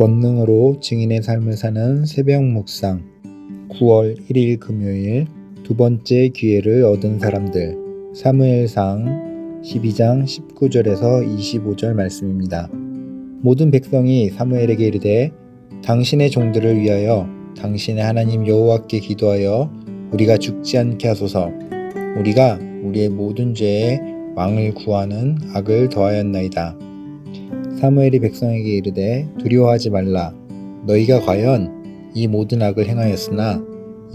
권능으로 증인의 삶을 사는 새벽 묵상 9월 1일 금요일 두 번째 기회를 얻은 사람들 사무엘상 12장 19절에서 25절 말씀입니다. 모든 백성이 사무엘에게 이르되 당신의 종들을 위하여 당신의 하나님 여호와께 기도하여 우리가 죽지 않게 하소서 우리가 우리의 모든 죄에 왕을 구하는 악을 더하였나이다. 사무엘이 백성에게 이르되 두려워하지 말라. 너희가 과연 이 모든 악을 행하였으나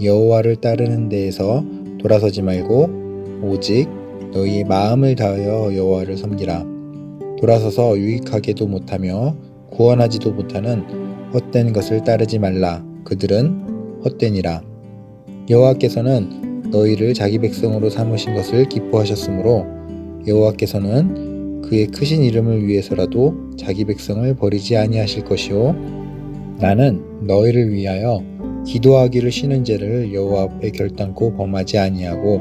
여호와를 따르는 데에서 돌아서지 말고 오직 너희의 마음을 다하여 여호와를 섬기라. 돌아서서 유익하게도 못하며 구원하지도 못하는 헛된 것을 따르지 말라. 그들은 헛되니라. 여호와께서는 너희를 자기 백성으로 삼으신 것을 기뻐하셨으므로 여호와께서는 그의 크신 이름을 위해서라도 자기 백성을 버리지 아니하실 것이요 나는 너희를 위하여 기도하기를 쉬는 죄를 여호와 앞에 결단코 범하지 아니하고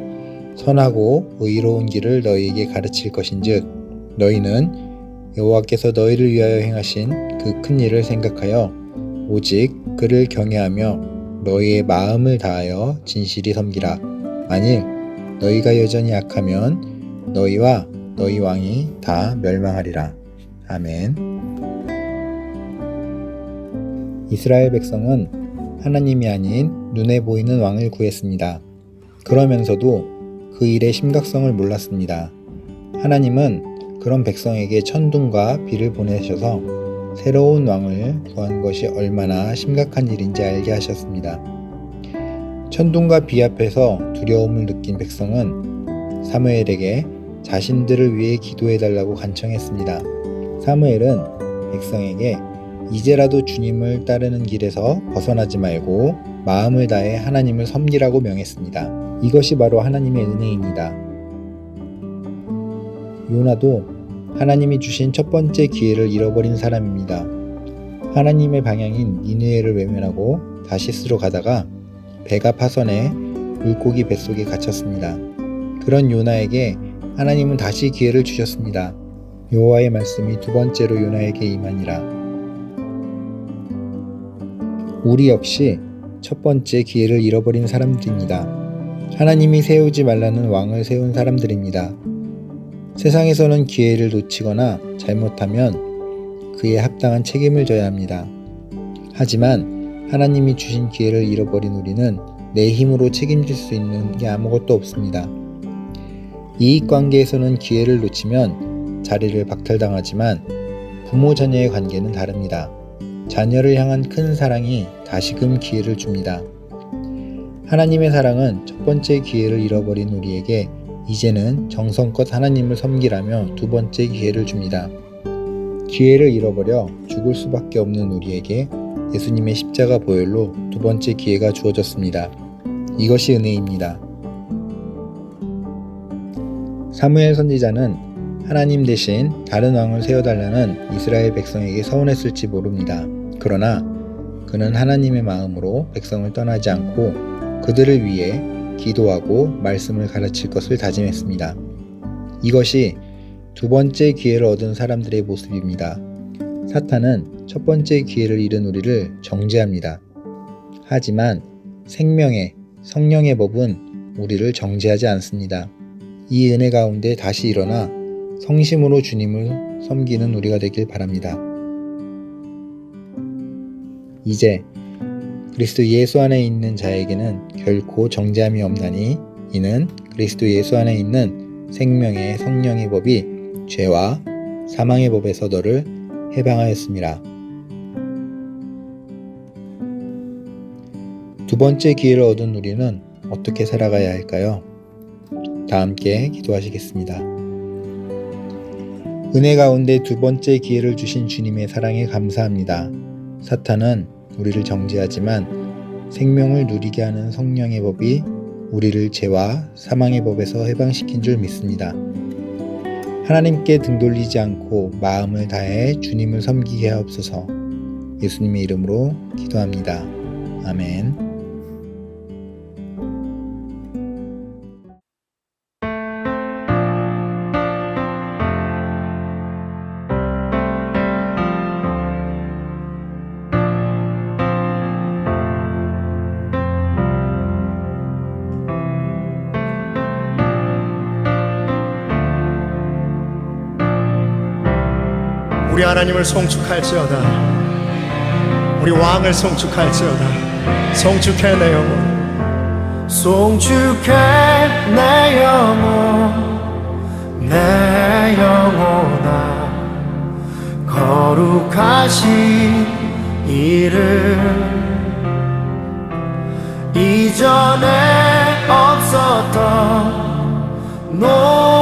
선하고 의로운 길을 너희에게 가르칠 것인즉 너희는 여호와께서 너희를 위하여 행하신 그 큰 일을 생각하여 오직 그를 경외하며 너희의 마음을 다하여 진실이 섬기라. 만일 너희가 여전히 약하면 너희와 너희 왕이 다 멸망하리라. 아멘. 이스라엘 백성은 하나님이 아닌 눈에 보이는 왕을 구했습니다. 그러면서도 그 일의 심각성을 몰랐습니다. 하나님은 그런 백성에게 천둥과 비를 보내셔서 새로운 왕을 구한 것이 얼마나 심각한 일인지 알게 하셨습니다. 천둥과 비 앞에서 두려움을 느낀 백성은 사무엘에게 자신들을 위해 기도해 달라고 간청했습니다. 사무엘은 백성에게 이제라도 주님을 따르는 길에서 벗어나지 말고 마음을 다해 하나님을 섬기라고 명했습니다. 이것이 바로 하나님의 은혜입니다. 요나도 하나님이 주신 첫 번째 기회를 잃어버린 사람입니다. 하나님의 방향인 니느웨를 외면하고 다시스로 가다가 배가 파선해 물고기 뱃속에 갇혔습니다. 그런 요나에게 하나님은 다시 기회를 주셨습니다. 여호와의 말씀이 두 번째로 요나에게 임하니라. 우리 역시 첫 번째 기회를 잃어버린 사람들입니다. 하나님이 세우지 말라는 왕을 세운 사람들입니다. 세상에서는 기회를 놓치거나 잘못하면 그에 합당한 책임을 져야 합니다. 하지만 하나님이 주신 기회를 잃어버린 우리는 내 힘으로 책임질 수 있는 게 아무것도 없습니다. 이익 관계에서는 기회를 놓치면 자리를 박탈당하지만 부모 자녀의 관계는 다릅니다. 자녀를 향한 큰 사랑이 다시금 기회를 줍니다. 하나님의 사랑은 첫 번째 기회를 잃어버린 우리에게 이제는 정성껏 하나님을 섬기라며 두 번째 기회를 줍니다. 기회를 잃어버려 죽을 수밖에 없는 우리에게 예수님의 십자가 보혈로 두 번째 기회가 주어졌습니다. 이것이 은혜입니다. 사무엘 선지자는 하나님 대신 다른 왕을 세워달라는 이스라엘 백성에게 서운했을지 모릅니다. 그러나 그는 하나님의 마음으로 백성을 떠나지 않고 그들을 위해 기도하고 말씀을 가르칠 것을 다짐했습니다. 이것이 두 번째 기회를 얻은 사람들의 모습입니다. 사탄은 첫 번째 기회를 잃은 우리를 정죄합니다. 하지만 생명의 성령의 법은 우리를 정죄하지 않습니다. 이 은혜 가운데 다시 일어나 성심으로 주님을 섬기는 우리가 되길 바랍니다. 이제 그리스도 예수 안에 있는 자에게는 결코 정죄함이 없나니 이는 그리스도 예수 안에 있는 생명의 성령의 법이 죄와 사망의 법에서 너를 해방하였습니다. 두 번째 기회를 얻은 우리는 어떻게 살아가야 할까요? 다 함께 기도하시겠습니다. 은혜 가운데 두 번째 기회를 주신 주님의 사랑에 감사합니다. 사탄은 우리를 정죄하지만 생명을 누리게 하는 성령의 법이 우리를 죄와 사망의 법에서 해방시킨 줄 믿습니다. 하나님께 등 돌리지 않고 마음을 다해 주님을 섬기게 하옵소서 예수님의 이름으로 기도합니다. 아멘. 우리 하나님을 송축할지어다. 우리 왕을 송축할지어다. 송축해 내 영혼 송축해 내 영혼 내 영혼아 거룩하신 이름. 이전에 없었던 노래로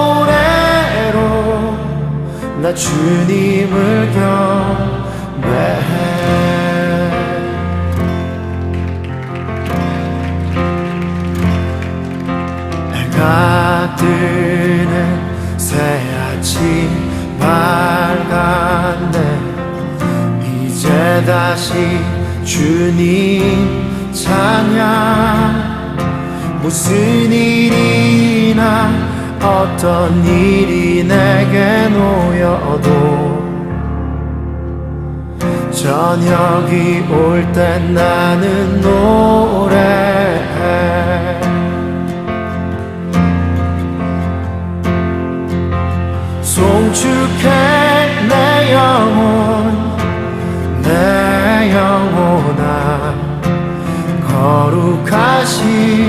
나 주님을 경배해. 해가 뜨는 새 아침 밝았네. 이제 다시 주님 찬양. 무슨 일이나 어떤 일이 내게 놓여도 저녁이 올때 나는 노래해. 송축해 내 영혼 내 영혼아 거룩하신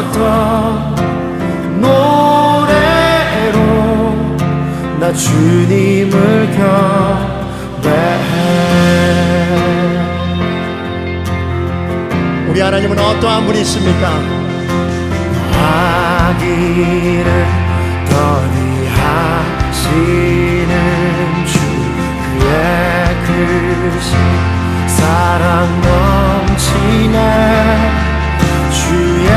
없었던 노래로 나 주님을 경배해. 우리 하나님은 어떠한 분이십니까? 아기를 떠리하시는 주 그의 크신 사랑 넘치네. 주의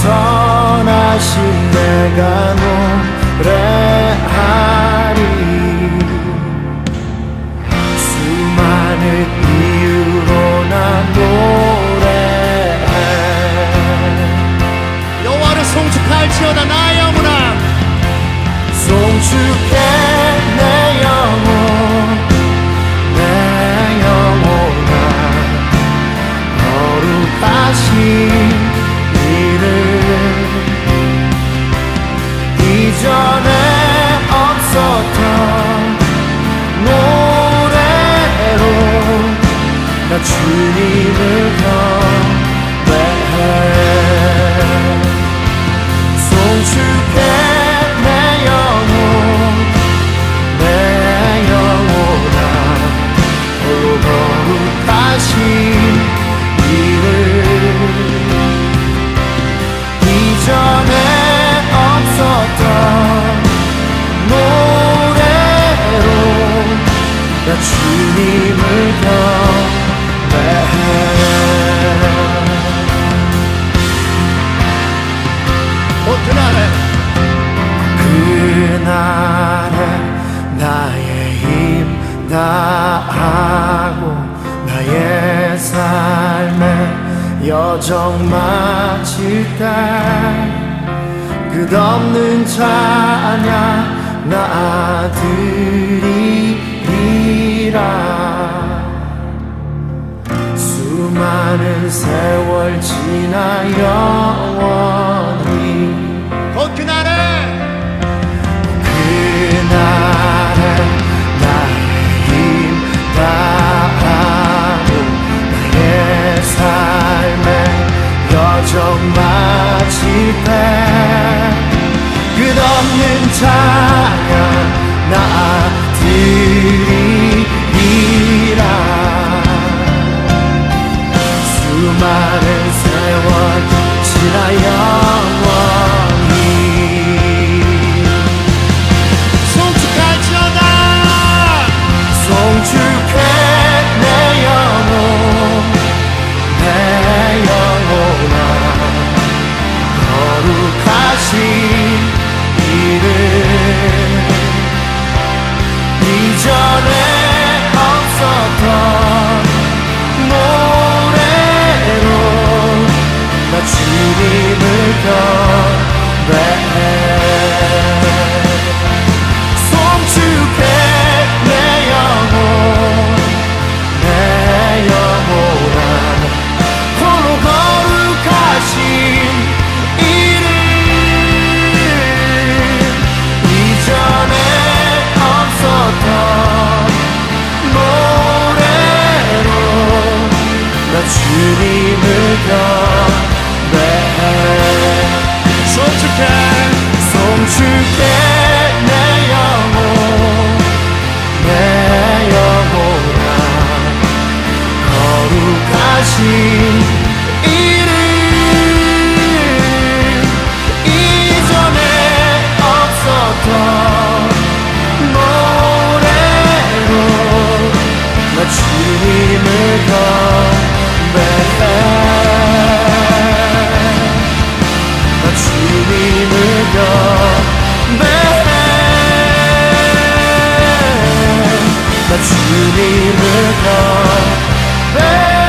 선하신 내가 노래하리. 수많은 이유로 나 노래해. 여호와를 송축할지어다 나 영혼아 송축해 나 주님을 경배해. 어 그날에. 그날에 나의 힘 다하고 나의 삶의 여정 마칠 때 끝없는 찬양 나드 리리라 수많은 세월 지나 영원히 곧 그 날에 그날 세월 지나 영원히 송축할지어다 송축해 내 영혼 내 영혼아 거룩하신 이름 주님을 더